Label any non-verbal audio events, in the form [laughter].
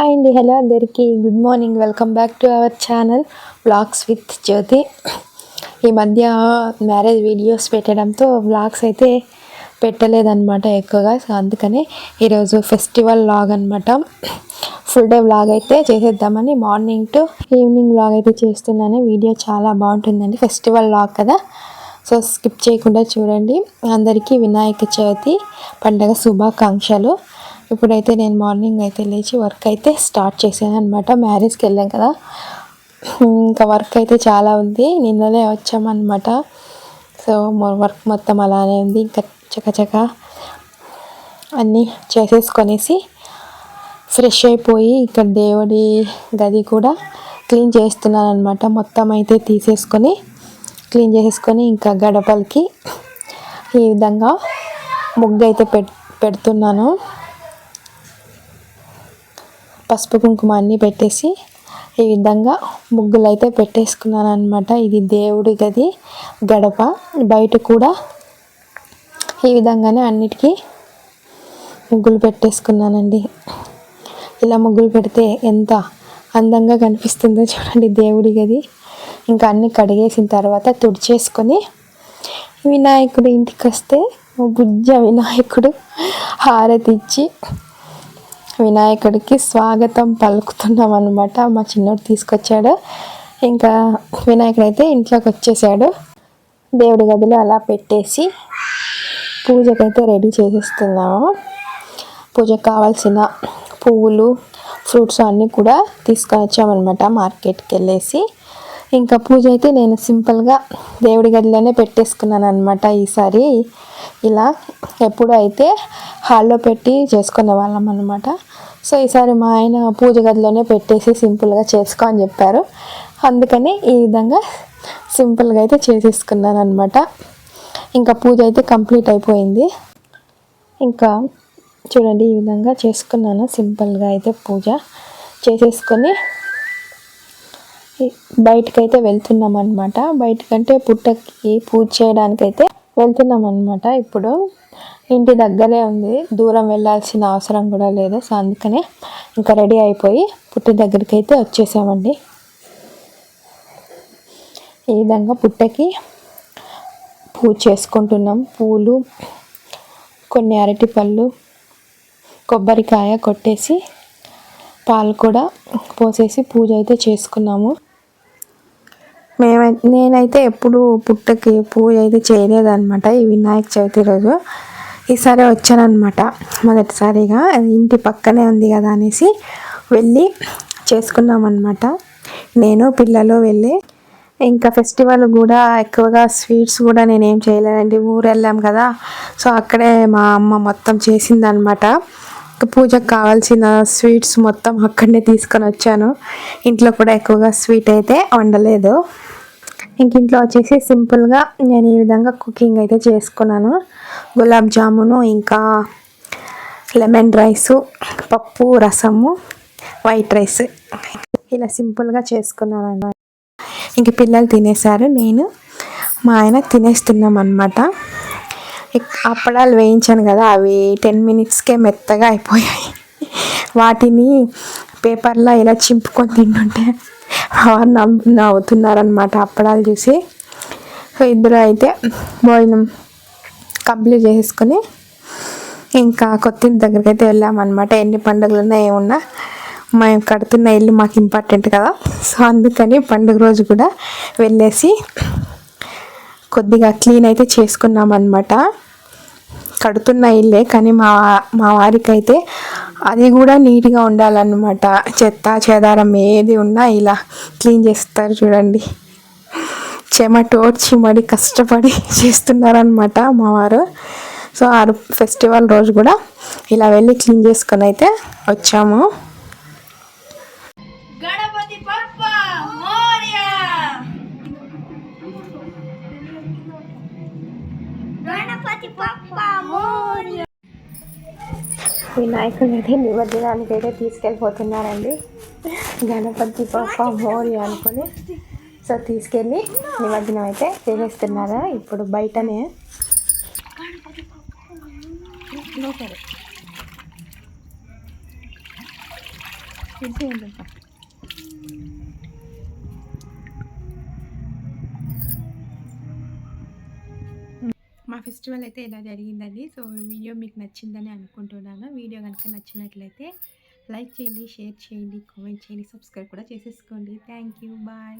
Hi అండి hello అందరికీ. Good morning. Welcome back to our channel vlogs with Jyothi. ఈ మధ్య మ్యారేజ్ వీడియోస్ పెట్టడంతో వ్లాగ్స్ అయితే పెట్టలేదన్నమాట ఎక్కువగా. సో అందుకనే ఈరోజు ఫెస్టివల్ వ్లాగ్ అనమాట ఫుల్ డే వ్లాగ్ అయితే చేసేద్దామని మార్నింగ్ టు ఈవినింగ్ వ్లాగ్ అయితే చేస్తున్నాను. వీడియో చాలా బాగుంటుందండి. ఫెస్టివల్ వ్లాగ్ కదా. సో స్కిప్ చేయకుండా చూడండి. అందరికీ వినాయక చవితి పండగ శుభాకాంక్షలు. ఇప్పుడైతే నేను మార్నింగ్ అయితే లేచి వర్క్ అయితే స్టార్ట్ చేశాను అనమాట మ్యారేజ్కి వెళ్ళాం కదా. ఇంకా వర్క్ అయితే చాలా ఉంది. నిన్ననే వచ్చామన్నమాట సో వర్క్ మొత్తం అలానే ఉంది. ఇంకా చకచక అన్నీ చేసేసుకొనేసి ఫ్రెష్ అయిపోయి ఇక్కడ దేవుడి గది కూడా క్లీన్ చేస్తున్నాను అనమాట మొత్తం అయితే తీసేసుకొని క్లీన్ చేసేసుకొని ఇంకా గడపలకి ఈ విధంగా ముగ్గు అయితే పెడుతున్నాను. పసుపు కుంకుమ అన్నీ పెట్టేసి ఈ విధంగా ముగ్గులు అయితే పెట్టేసుకున్నాను అనమాట ఇది దేవుడి గది గడప. బయట కూడా ఈ విధంగానే అన్నిటికీ ముగ్గులు పెట్టేసుకున్నానండి. ఇలా ముగ్గులు పెడితే ఎంత అందంగా కనిపిస్తుందో చూడండి దేవుడి గది. ఇంకా అన్నీ కడిగేసిన తర్వాత తుడిచేసుకొని వినాయకుడు ఇంటికి వస్తే బుజ్జ వినాయకుడు హారతి ఇచ్చి వినాయకుడికి స్వాగతం పలుకుతున్నాం అనమాట మా చిన్నోడు తీసుకొచ్చాడు. ఇంకా వినాయకుడు అయితే ఇంట్లోకి వచ్చేసాడు. దేవుడి గదిలో అలా పెట్టేసి పూజకైతే రెడీ చేసేస్తున్నాము. పూజకు కావాల్సిన పువ్వులు ఫ్రూట్స్ అన్నీ కూడా తీసుకొని వచ్చామన్నమాట మార్కెట్కి వెళ్ళేసి. ఇంకా పూజ అయితే నేను సింపుల్గా దేవుడి గదిలోనే పెట్టేసుకున్నాను అనమాట ఈసారి. ఇలా ఎప్పుడు అయితే హాల్లో పెట్టి చేసుకునే వాళ్ళం అనమాట సో ఈసారి మా ఆయన పూజ గదిలోనే పెట్టేసి సింపుల్గా చేసుకో అని చెప్పారు. అందుకని ఈ విధంగా సింపుల్గా అయితే చేసేసుకున్నాను అనమాట ఇంకా పూజ అయితే కంప్లీట్ అయిపోయింది. ఇంకా చూడండి ఈ విధంగా చేసుకున్నాను. సింపుల్గా అయితే పూజ చేసేసుకొని బయటకైతే వెళ్తున్నాం అనమాట బయటకంటే పుట్టకి పూజ చేయడానికైతే వెళ్తున్నాం అనమాట ఇప్పుడు. ఇంటి దగ్గరే ఉంది. దూరం వెళ్ళాల్సిన అవసరం కూడా లేదు. సో అందుకనే ఇంకా రెడీ అయిపోయి పుట్టి దగ్గరికి అయితే వచ్చేసామండి. ఈ విధంగా పుట్టకి పూజ చేసుకుంటున్నాం. పూలు కొన్ని అరటి పళ్ళు కొబ్బరికాయ కొట్టేసి పాలు కూడా పోసేసి పూజ అయితే చేసుకున్నాము. నేనైతే ఎప్పుడు పుట్టకి పూజ అయితే చేయలేదన్నమాట. ఈ వినాయక చవితి రోజు. ఈసారి వచ్చానమాట మొదటిసారిగా. ఇంటి పక్కనే ఉంది కదా అనేసి వెళ్ళి చేసుకున్నామన్నమాట. నేను పిల్లలు వెళ్ళి. ఇంకా ఫెస్టివల్ కూడా ఎక్కువగా స్వీట్స్ కూడా నేనేం చేయలేదండి. ఊరు వెళ్ళాం కదా. సో అక్కడే మా అమ్మ మొత్తం చేసిందనమాట పూజకు కావాల్సిన స్వీట్స్ మొత్తం అక్కడనే తీసుకొని వచ్చాను. ఇంట్లో కూడా ఎక్కువగా స్వీట్ అయితే వండలేదు. ఇంక ఇంట్లో వచ్చేసి సింపుల్గా నేను ఈ విధంగా కుకింగ్ అయితే చేసుకున్నాను. గులాబ్ జామును ఇంకా లెమన్ రైసు పప్పు రసము వైట్ రైస్ ఇలా సింపుల్గా చేసుకున్నాను అన్నమాట ఇంక పిల్లలు తినేసారు. నేను మా ఆయన తినేస్తున్నాం అనమాట అప్పడాలు వేయించాను కదా అవి టెన్ మినిట్స్కే మెత్తగా అయిపోయాయి. వాటిని పేపర్లో ఇలా చింపుకొని తింటుంటే నవ్వు నవ్వుతున్నారనమాట అప్పడాలు చూసి. సో ఇద్దరు అయితే భోజనం కంప్లీట్ చేసుకొని ఇంకా కొత్త దగ్గరికి అయితే వెళ్ళామన్నమాట. ఎన్ని పండుగలు ఉన్నా ఏమున్నా మేము కడుతున్న ఇల్లు మాకు ఇంపార్టెంట్ కదా. సో అందుకని పండుగ రోజు కూడా వెళ్ళేసి కొద్దిగా క్లీన్ అయితే చేసుకున్నాం అనమాట కడుతున్న ఇల్లే కానీ మా మా వారికి అయితే అది కూడా నీట్గా ఉండాలన్నమాట. చెత్త చెదారం ఏది ఉన్నా ఇలా క్లీన్ చేస్తారు చూడండి. చెమటోడ్చి మరి కష్టపడి [laughs] చేస్తున్నారనమాట మా వారు. సో ఆ ఫెస్టివల్ రోజు కూడా ఇలా వెళ్ళి క్లీన్ చేసుకొని అయితే వచ్చాము. గణపతి గణపతి వినాయకుని అయితే నిమజ్జనానికి అయితే తీసుకెళ్ళిపోతున్నారండి. గణపతి పాప మోరి అనుకొని. సో తీసుకెళ్ళి నిమజ్జనం అయితే చేసేస్తున్నారు? ఇప్పుడు బయటనే. లోపల ఫెస్టివల్ అయితే ఇలా జరిగిందండి. సో వీడియో మీకు నచ్చిందని అనుకుంటున్నాను. వీడియో కనుక నచ్చినట్లయితే లైక్ చేయండి షేర్ చేయండి కామెంట్ చేయండి సబ్స్క్రైబ్ కూడా చేసేసుకోండి. Thank you. బాయ్.